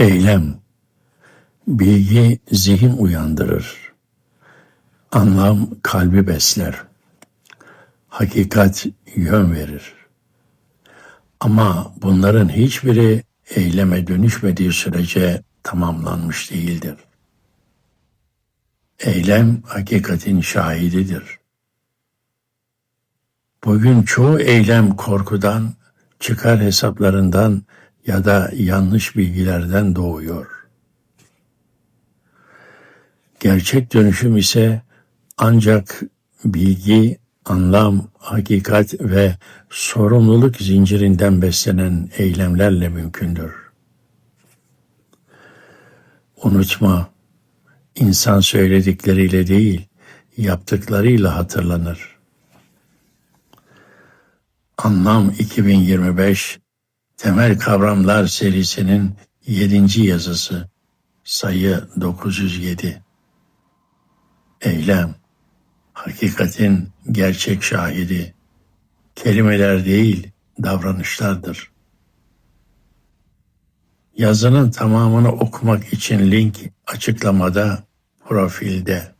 Eylem, bilgi zihin uyandırır. Anlam kalbi besler. Hakikat yön verir. Ama bunların hiçbiri eyleme dönüşmediği sürece tamamlanmış değildir. Eylem hakikatin şahididir. Bugün çoğu eylem korkudan, çıkar hesaplarından ya da yanlış bilgilerden doğuyor. Gerçek dönüşüm ise ancak bilgi, anlam, hakikat ve sorumluluk zincirinden beslenen eylemlerle mümkündür. Unutma, insan söyledikleriyle değil, yaptıklarıyla hatırlanır. Anlam 2025 Temel Kavramlar serisinin 7. yazısı sayı 907 Eylem Hakikatin gerçek şahidi kelimeler değil davranışlardır. Yazının tamamını okumak için link açıklamada profilde.